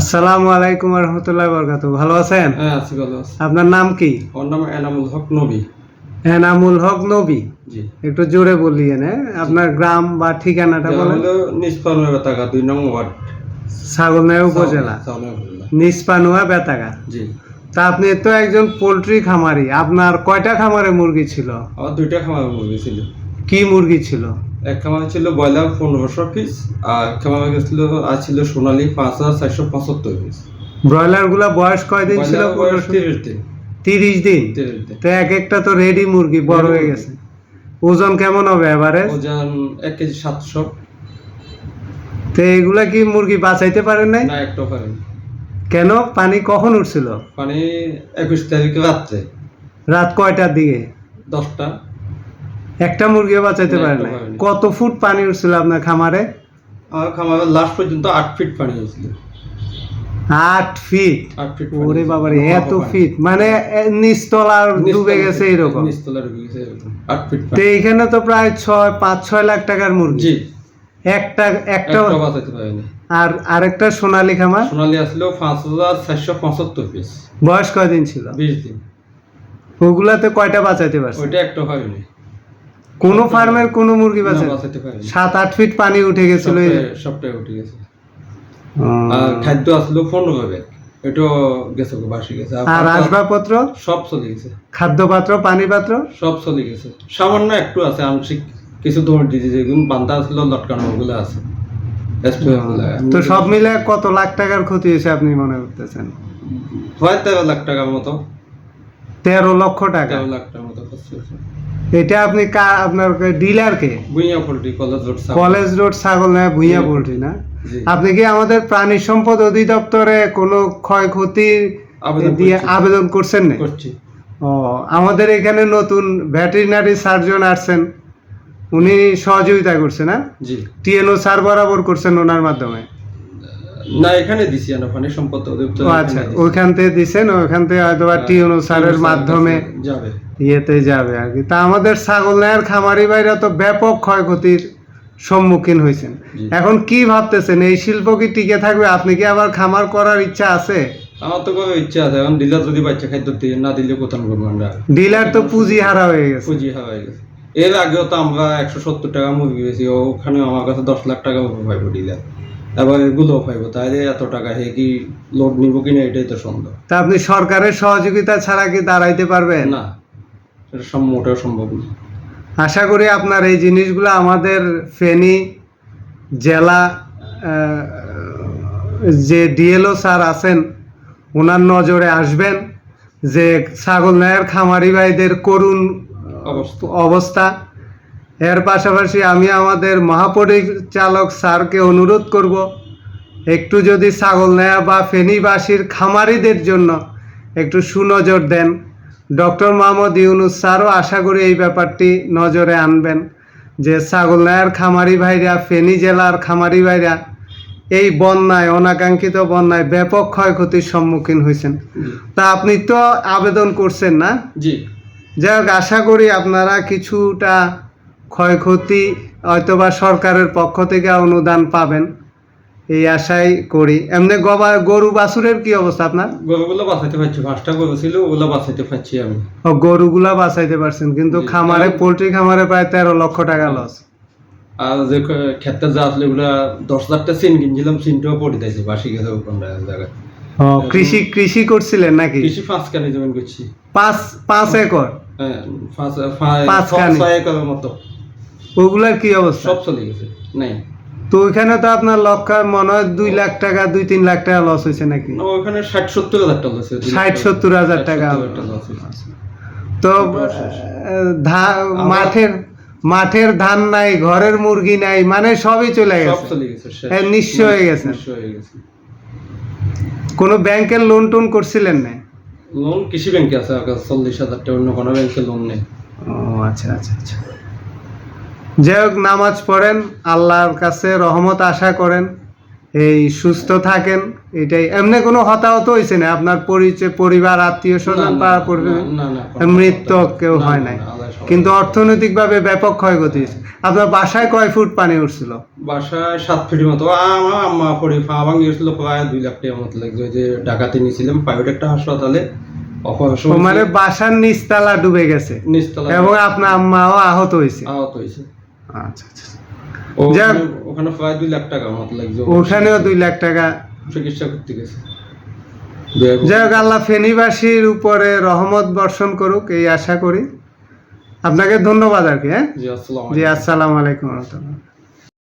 আসসালামু আলাইকুম রহমতুল্লাহ বরকাত ভালো আছেন? হ্যাঁ আছি ভালো আছি। আপনার নাম কি? ওর নাম এনামুল হক নবী। এনামুল হক নবী? জি। একটু জোরে আপনার গ্রাম বা ঠিকানাটা বলেন। নিষ্পানুয়া দুই নং ওয়ার্ড। উপজেলা। নিসপানুয়া বেতাগা। জি। তা আপনি তো একজন পোলট্রি খামারি। আপনার কয়টা খামারে মুরগি ছিল? আমার দুইটা খামার মুরগি ছিল। কি মুরগি ছিল? এক খামার ছিল ব্রয়লার পনেরোশো পিস আর এক খামার ছিল আর ছিল সোনালী পাঁচ হাজার চারশো পঁচাত্তর পিস ব্রয়লারগুলা বয়স কয়দিন ছিল তিরিশ দিন। তিরিশ দিন? তো এক একটা তো রেডি মুরগি বড় হয়ে গেছে। ওজন কেমন হবে এবারে ওজন এক কেজি সাতশো। তো এগুলা কি মুরগি বাঁচাইতে পারেন নাই? না একটা পারেন কেন? পানি কখন উঠছিল? পানি একুশ তারিখে রাত্রে। রাত কয়টার দিকে? দশটা। একটা মুরগিও বাঁচাইতে পারে না। কত ফুট পানি উঠছিল আপনার খামারে? আমার খামারের লাস্ট পর্যন্ত আট ফিট পানি হয়েছিল। আট ফিট ওরে বাবারে এত ফিট মানে নিচতলা ডুবে গেছে এরকম? তো এইখানে তো প্রায় ছয় পাঁচ ছয় লাখ টাকার মুরগি। একটা একটা আর আরেকটা সোনালী খামার? সোনালি পাঁচ হাজার চারশো পঁচাত্তর পিস বয়স কয়দিন ছিল? বিশ দিন। ওগুলাতে কয়টা বাঁচাইতে পারছে? ওইটা একটা হয়নি। কোনো ফার্মের কোনো মুরগি পারিনি। সাত আট ফিট পানি উঠে গেছিল সবটাই- উঠে গেছে। আর খাদ্য আসলেও পনেরো হবে গেছে বাসি গেছে। আর আসবাবপত্র? সব চলে গেছে। খাদ্য পাত্র পানি পাত্র সব চলে গেছে। সামান্য একটু আছে আংশিক কিছু দিয়েছে যেগুলো বান্ধা ছিল লটকানো ওগুলো আছে। তো সব মিলে কত লাখ টাকার ক্ষতি হয়েছে আপনি মনে করতেছেন? হয় তেরো লাখ টাকার মতো। তেরো লক্ষ টাকা। তেরো লাখ হয়েছে এটা আপনি আপনার poultry college road college road ছাগল নেয় ভুইয়া পোল্ট্রি না? আপনি কি আমাদের প্রাণী সম্পদ অধিদপ্তরে কোনো ক্ষয়ক্ষতি আবেদন দিয়ে আবেদন করছেন না ও আমাদের এখানে নতুন ভেটেরিনারি সার্জন আসছেন। উনি সহযোগিতা করছেন না জি। টিএনও স্যার বরাবর করছেন ওনার মাধ্যমে। না এখানে দিছি সম্পদ অধিদপ্তর আচ্ছা ওইখান থেকে দিছেন ওইখান থেকে হয়তো বা স্যারের মাধ্যমে যাবে। ইয়েতে যাবে আর কি। তা আমাদের ছাগল নেয়ার খামারি ভাইরা তো ব্যাপক ক্ষয়ক্ষতির সম্মুখীন হয়েছেন। এখন কি ভাবতেছেন? এই শিল্প কি টিকে থাকবে? আপনি কি আবার খামার করার ইচ্ছা আছে? আমার তো কোনো ইচ্ছা আছে। এখন ডিলার যদি বাচ্চা খাদ্য দিয়ে না দিলে কোথাও করব আমরা? ডিলার তো পুঁজি হারা হয়ে গেছে। পুঁজি হারা হয়ে গেছে। এর আগেও তো আমরা একশো সত্তর টাকা মুরগি পেয়েছি ওখানে আমার কাছে দশ লাখ টাকা পাইবো ডিলার। এবার এগুলোও পাইবো। তাহলে এত টাকা হে কি লোড নিবো কিনা এটাই তো সন্দেহ। তা আপনি সরকারের সহযোগিতা ছাড়া কি দাঁড়াইতে পারবেন? না সেটা সম মোটেও সম্ভব না। আশা করি আপনার এই জিনিসগুলো আমাদের ফেনী জেলা যে ডিএলও স্যার আছেন ওনার নজরে আসবেন যে ছাগল নায়ের খামারি ভাইদের করুণ অবস্থা। অবস্থা। এর পাশাপাশি আমি আমাদের মহাপরিচালক স্যারকে অনুরোধ করব একটু যদি ছাগল নেয়া বা ফেনীবাসীর খামারিদের জন্য একটু সুনজর দেন। ডক্টর মোহাম্মদ ইউনুস স্যারও আশা করি এই ব্যাপারটি নজরে আনবেন যে ছাগল নেয়ার খামারি ভাইরা ফেনী জেলার খামারি ভাইরা এই বন্যায় অনাকাঙ্ক্ষিত বন্যায় ব্যাপক ক্ষয়ক্ষতির সম্মুখীন হয়েছেন। তা আপনি তো আবেদন করছেন না? জি। যাই হোক আশা করি আপনারা কিছুটা ক্ষয়ক্ষতি হয়তোবা সরকারের পক্ষ থেকে অনুদান পাবেন। এই আশাই করি। এমনি গবা গরু বাছুরের কি অবস্থা আপনার? গরুগুলো বাঁচাইতে পারছি পাঁচটা গরু ছিল ওগুলো বাঁচাইতে পারছি আমি। ও গরুগুলা বাঁচাইতে পারছেন কিন্তু খামারে পোলট্রি খামারে প্রায় তেরো লক্ষ টাকা লস। আর যে ক্ষেত্রে যা আসলে ওগুলা দশ হাজারটা সিন কিনছিলাম সিনটাও পড়ে দিয়েছে বাসি গেছে ওখানটা জায়গায়। ও কৃষি কৃষি করছিলেন নাকি? কৃষি পাঁচ কানি জমি করছি। পাঁচ পাঁচ একর? হ্যাঁ পাঁচ পাঁচ-। ছয় একরের মতো। ওগুলার কি অবস্থা? সব চলে গেছে নাই। তো ওইখানে তো আপনার লক্ষ মনে হয় দুই লাখ টাকা দুই তিন লাখ টাকা লস হয়েছে নাকি? ষাট সত্তর হাজার টাকা লস হয়েছে। ষাট সত্তর হাজার টাকা। তো মাঠের মাঠের ধান নাই ঘরের মুরগি নাই মানে সবই চলে গেছে। হ্যাঁ, নিঃস্ব গেছে। হয়ে গেছে। কোনো ব্যাংকের লোন টোন করছিলেন না? লোন কৃষি ব্যাংকে আছে চল্লিশ হাজার টাকা অন্য কোনো ব্যাংকে লোন নেই। ও আচ্ছা আচ্ছা আচ্ছা। যাই হোক নামাজ পড়েন আল্লাহর কাছে রহমত আশা করেন এই সুস্থ থাকেন এটাই। এমনি কোনো হতাহত হয়েছে না আপনার পরিচয় পরিবার আত্মীয় স্বজন পাড়া পড়বে মৃত্যু কেউ হয় নাই। কিন্তু অর্থনৈতিকভাবে ব্যাপক ক্ষয়ক্ষতি হয়েছে। আপনার বাসায় কয় ফুট পানি উঠছিল? বাসায় সাত ফিটের মতো। আমার আম্মা ফা ভাঙি প্রায় দুই লাখ টাকার মতো লাগছে। যে ডাকাতি নিয়েছিলাম প্রাইভেট একটা হাসপাতালে। মানে বাসার নিচতলা ডুবে গেছে। এবং আপনার আম্মাও আহত হয়েছে। আহত হয়েছে। আচ্ছা আচ্ছা যাক। ওখানে- ওখানে প্রায় দুই লাখ টাকার মতো লাগছে। ওখানেও দুই লাখ টাকা। চিকিৎসা করতে গেছে। যাই হোক আল্লাহ ফেনীবাসীর উপরে রহমত বর্ষণ করুক এই আশা করি। আপনাকে ধন্যবাদ আর কি হ্যাঁ? জি আসসালাম জি আসসালামু আলাইকুম রহমতুল্লাহ।